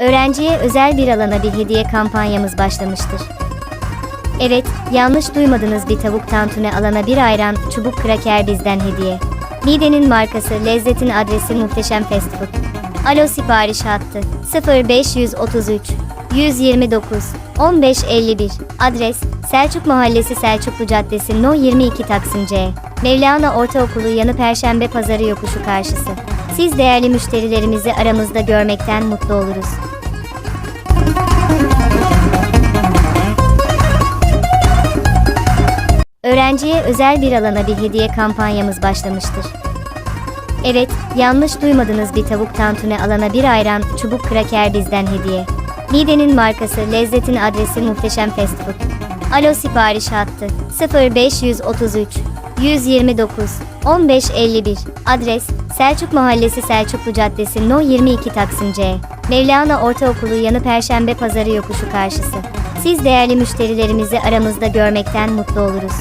Öğrenciye özel bir alana bir hediye kampanyamız başlamıştır. Evet, yanlış duymadınız bir tavuk tantuni alana bir ayran, çubuk kraker bizden hediye. Midenin markası, lezzetin adresi muhteşem fast food. Alo sipariş hattı 0533 129 1551 Adres Selçuk Mahallesi Selçuklu Caddesi No 22 Taksim C Mevlana Ortaokulu yanı Perşembe Pazarı yokuşu karşısı. Siz değerli müşterilerimizi aramızda görmekten mutlu oluruz. Öğrenciye özel bir alana bir hediye kampanyamız başlamıştır. Evet, yanlış duymadınız bir tavuk tantuni alana bir ayran, çubuk kraker bizden hediye. Midenin markası, lezzetin adresi muhteşem fast food. Alo sipariş hattı 0533 129 1551 Adres Selçuk Mahallesi Selçuklu Caddesi No 22 Taksim C Mevlana Ortaokulu yanı Perşembe Pazarı yokuşu karşısı. Siz değerli müşterilerimizi aramızda görmekten mutlu oluruz.